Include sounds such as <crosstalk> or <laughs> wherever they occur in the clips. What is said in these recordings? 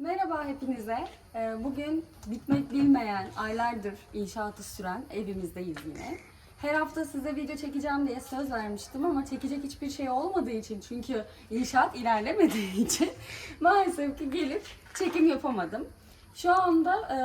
Merhaba hepinize. Ee, Bugün bitmek bilmeyen, aylardır inşaatı süren evimizdeyiz yine. Her hafta size video çekeceğim diye söz vermiştim ama çekecek hiçbir şey olmadığı için çünkü inşaat ilerlemediği <laughs> için maalesef ki gelip çekim yapamadım. Şu anda e,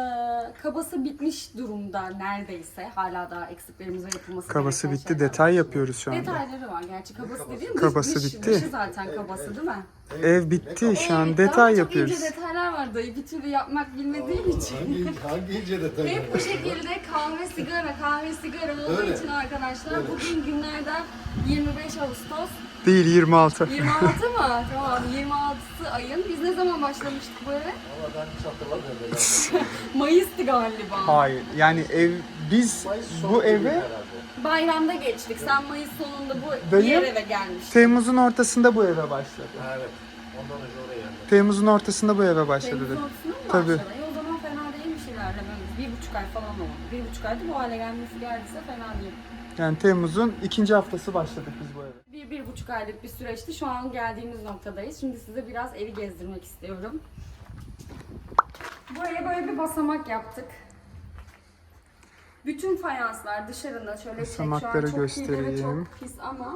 kabası bitmiş durumda neredeyse. Hala daha eksiklerimize yapılması Kabası gereken bitti. Detay var. yapıyoruz şu anda. Detayları var gerçi kabası dediğim Kabası dış- bitti. dışı zaten kabası değil mi? Ev bitti. Şu an detay daha çok yapıyoruz. ince detaylar var dayı. Bir türlü yapmak bilmediğim için. Hangi, hangi ince detay? Hep bu şekilde kahve sigara, kahve sigara olduğu Öyle. için arkadaşlar bugün günlerden 25 Ağustos. Değil 26. 26 mı? <laughs> Tamam 26 ayın. Biz ne zaman başlamıştık bu eve? Ama ben hiç hatırlamıyorum. <laughs> Mayıs'tı galiba. Hayır. Yani ev biz Mayıs bu eve herhalde. Bayramda geçtik. Sen Mayıs sonunda bu Dayı- diğer eve gelmiştin. Temmuz'un ortasında bu eve başladı. Evet. Ondan önce oraya geldim. Temmuz'un ortasında bu eve başladı. Temmuz'un dedi. ortasında mı Tabii. başladı? E, o zaman fena değilmiş ilerlememiz. Bir buçuk ay falan oldu. Bir buçuk ayda bu hale gelmesi geldiyse fena değil. Yani Temmuz'un ikinci haftası başladık biz bu eve. Bir, bir buçuk aylık bir süreçti. Şu an geldiğimiz noktadayız. Şimdi size biraz evi gezdirmek istiyorum. Buraya böyle bir basamak yaptık. Bütün fayanslar dışarında şöyle çek. Şu an çok kirli ve göstereyim. çok pis ama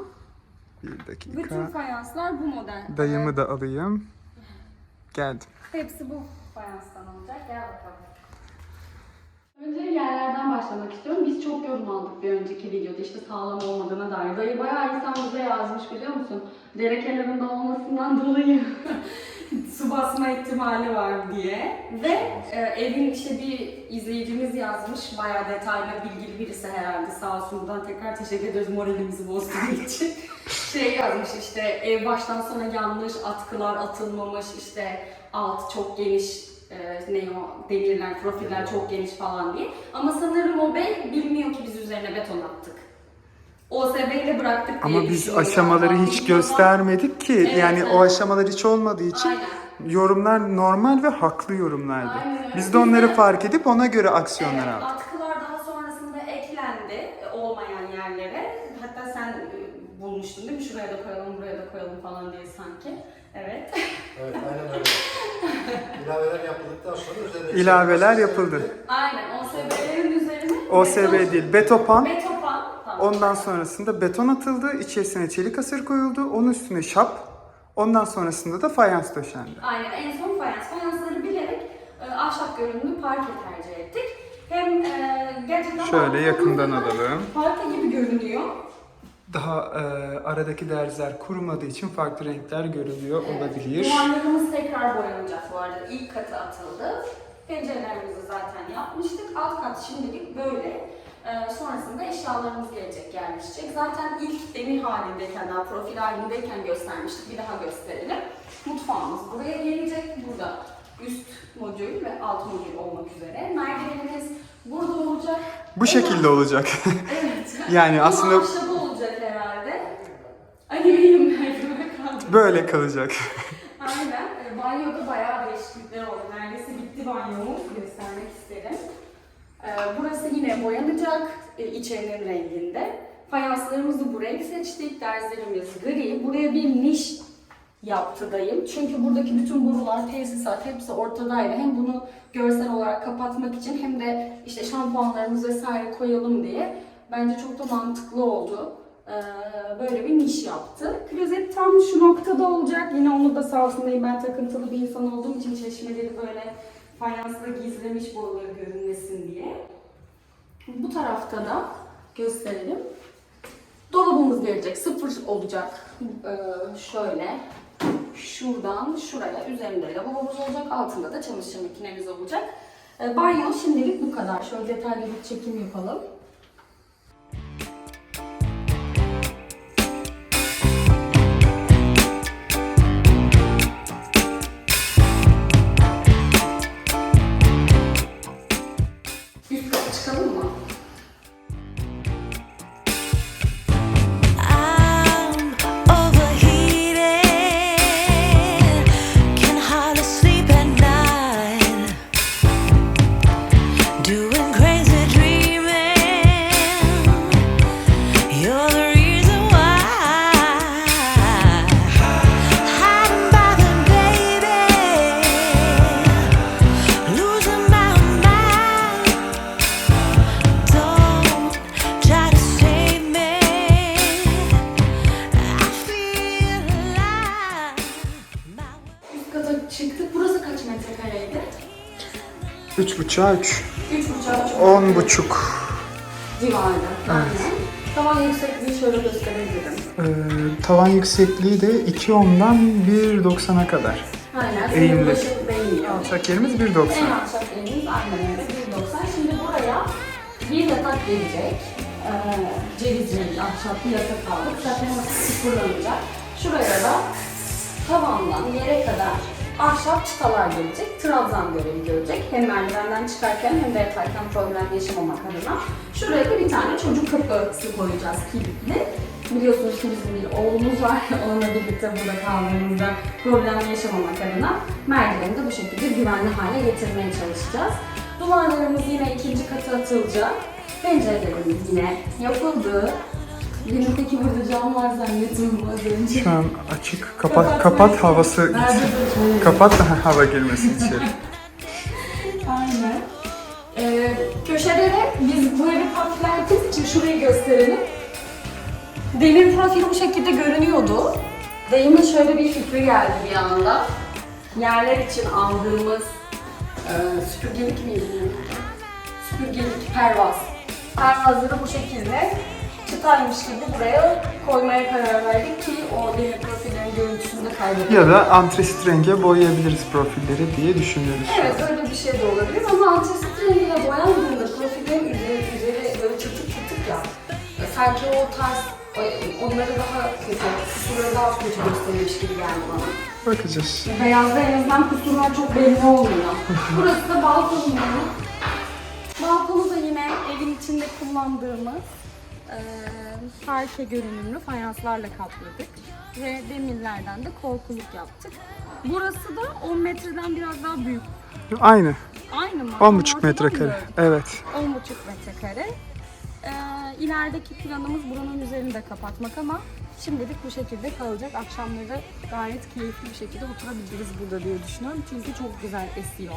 Bir bütün dakika. fayanslar bu model. Dayımı da alayım. Geldim. Hepsi bu fayanstan olacak. Gel bakalım. Önce yerlerden başlamak istiyorum. Biz çok yorum aldık bir önceki videoda işte sağlam olmadığına dair. Dayı bayağı insan bize yazmış biliyor musun? Dere kenarında olmasından dolayı <laughs> basma ihtimali var diye. Ve e, evin işte bir izleyicimiz yazmış. Bayağı detaylı bilgili birisi herhalde. Sağ olsun buradan tekrar teşekkür ediyoruz moralimizi bozduğu <laughs> için. Şey yazmış işte ev baştan sona yanlış, atkılar atılmamış, işte alt çok geniş, e, ne o demirler, profiller çok geniş falan diye. Ama sanırım o bey bilmiyor ki biz üzerine beton attık. OSB ile bıraktık diye Ama biz düşünüyorum aşamaları hiç Videodan- göstermedik ki. Evet, yani evet. o aşamalar hiç olmadığı için Aynen. yorumlar normal ve haklı yorumlardı. Aynen öyle. Biz de onları Biz de- fark edip ona göre aksiyonlar Evet, aldık. atkılar daha sonrasında eklendi e, olmayan yerlere. Hatta sen e, bulmuştun değil mi? Şuraya da koyalım, buraya da koyalım falan diye sanki. Evet. <laughs> Evet aynen öyle. İlaveler yapıldıktan sonra üzerine... İlaveler yapıldı. Aynen. OSB'lerin üzerine OSB beton- değil, betopan. Betopan. Ondan sonrasında beton atıldı, içerisine çelik asır koyuldu, onun üstüne şap, ondan sonrasında da fayans döşendi. Aynen. En son fayans. Fayansları bilerek e, ahşap görünümlü parke tercih ettik. Hem e, gerçekten Şöyle yakından alalım. Parke gibi görünüyor. Daha e, aradaki derzler kurumadığı için farklı renkler görülüyor olabilir. Duvarlarımız tekrar boyanacak bu arada. İlk katı atıldı. Pencerelerimizi zaten yapmıştık. Alt kat şimdilik böyle. Ee, sonrasında eşyalarımız gelecek, yerleşecek. Zaten ilk demir halindeyken, daha profil halindeyken göstermiştik. Bir daha gösterelim. Mutfağımız buraya gelecek. Burada üst modül ve alt modül olmak üzere. Merdivenimiz burada olacak. Bu şekilde olacak. <laughs> Evet. <laughs> yani aslında ahşabı olacak herhalde. Ay ne bileyim merdiven kaldı. böyle kalacak. <laughs> Aynen. Banyoda bayağı değişiklikler oldu. Neredeyse bitti banyomuz. Göstermek isterim. E, Burası yine boyanacak. e, içerinin renginde. Fayanslarımızı bu renk seçtik. Derzlerimiz gri. Buraya bir niş yaptı dayım. Çünkü buradaki bütün borular, tesisat hepsi ortadaydı. Hem bunu görsel olarak kapatmak için hem de işte şampuanlarımız vesaire koyalım diye. Bence çok da mantıklı oldu. Ee, böyle bir niş yaptı. Klozet tam şu noktada olacak. Yine onu da sağ olsun ben takıntılı bir insan olduğum için çeşmeleri böyle fayansla gizlemiş boruları görünmesin diye. Bu tarafta da gösterelim. Dolabımız gelecek. Sıfır olacak. Ee, şöyle. Şuradan şuraya. Üzerinde lavabomuz olacak. Altında da çamaşır makinemiz olacak. Ee, banyo şimdilik bu kadar. Şöyle detaylı bir çekim yapalım. Çıktık. Burası kaç metrekareydi? 3.5'a 3. 3,5 10 buçuk. civarı. Aynen. Tavan yüksekliği şöyle gösterebilirim. Ee, tavan yüksekliği de 2.10'dan 1.90'a kadar. Aynen. Eğimli. Değmiyor. Alçak yerimiz 1.90. En alçak yerimiz aynen öyle 1.90. Şimdi buraya bir yatak gelecek. Ee, ceviz rengi ahşap bir yatak aldık. Zaten sıfırlanacak. Şuraya da tavandan yere kadar ahşap çıtalar gelecek. Trabzan görevi görecek. Hem merdivenden çıkarken hem de yatarken problem yaşamamak adına. Şuraya da bir tane çocuk kapısı koyacağız kilitli. Biliyorsunuz ki bizim bir oğlumuz var. <laughs> Onunla birlikte burada kaldığımızda problem yaşamamak adına merdiveni de bu şekilde güvenli hale getirmeye çalışacağız. Duvarlarımız yine ikinci kata atılacak. Pencerelerimiz yine yapıldı. Peki burada cam var zannettim az önce. Şu an açık. Kapat kapat havası Nerede gitsin. Kapat da hava girmesin içeri. <laughs> Aynen. Ee, köşelere biz bu evi profil ettiğimiz için şurayı gösterelim. Demir profili bu şekilde görünüyordu. Dayımın şöyle bir fikri geldi bir anda. Yerler için aldığımız e, süpürgelik miydi? Süpürgelik, pervaz. Pervazları bu şekilde çıtaymış gibi buraya koymaya karar verdik ki o demir profillerin görüntüsünü de kaybedelim. ya da antresit renge boyayabiliriz profilleri diye düşünüyoruz. Evet öyle bir şey de olabilir ama antisit rengiyle boyandığında profillerin üzeri, üzeri böyle çatık çatık ya. e, Sanki o tarz o- onları daha kötü, kusurları daha kötü göstermiş gibi geldi bana. Bakacağız. Beyazda en azından kusurlar çok belli olmuyor. <laughs> Burası da balkonumuz. Balkonu da yine evin içinde kullandığımız parke görünümlü fayanslarla kapladık. Ve demirlerden de korkuluk yaptık. Burası da 10 metreden biraz daha büyük. Aynı. Aynı mı? 10,5 metrekare. Evet. 10,5 metrekare. Ee, ilerideki planımız buranın üzerini de kapatmak ama şimdilik bu şekilde kalacak. Akşamları gayet keyifli bir şekilde oturabiliriz burada diye düşünüyorum. Çünkü çok güzel esiyor.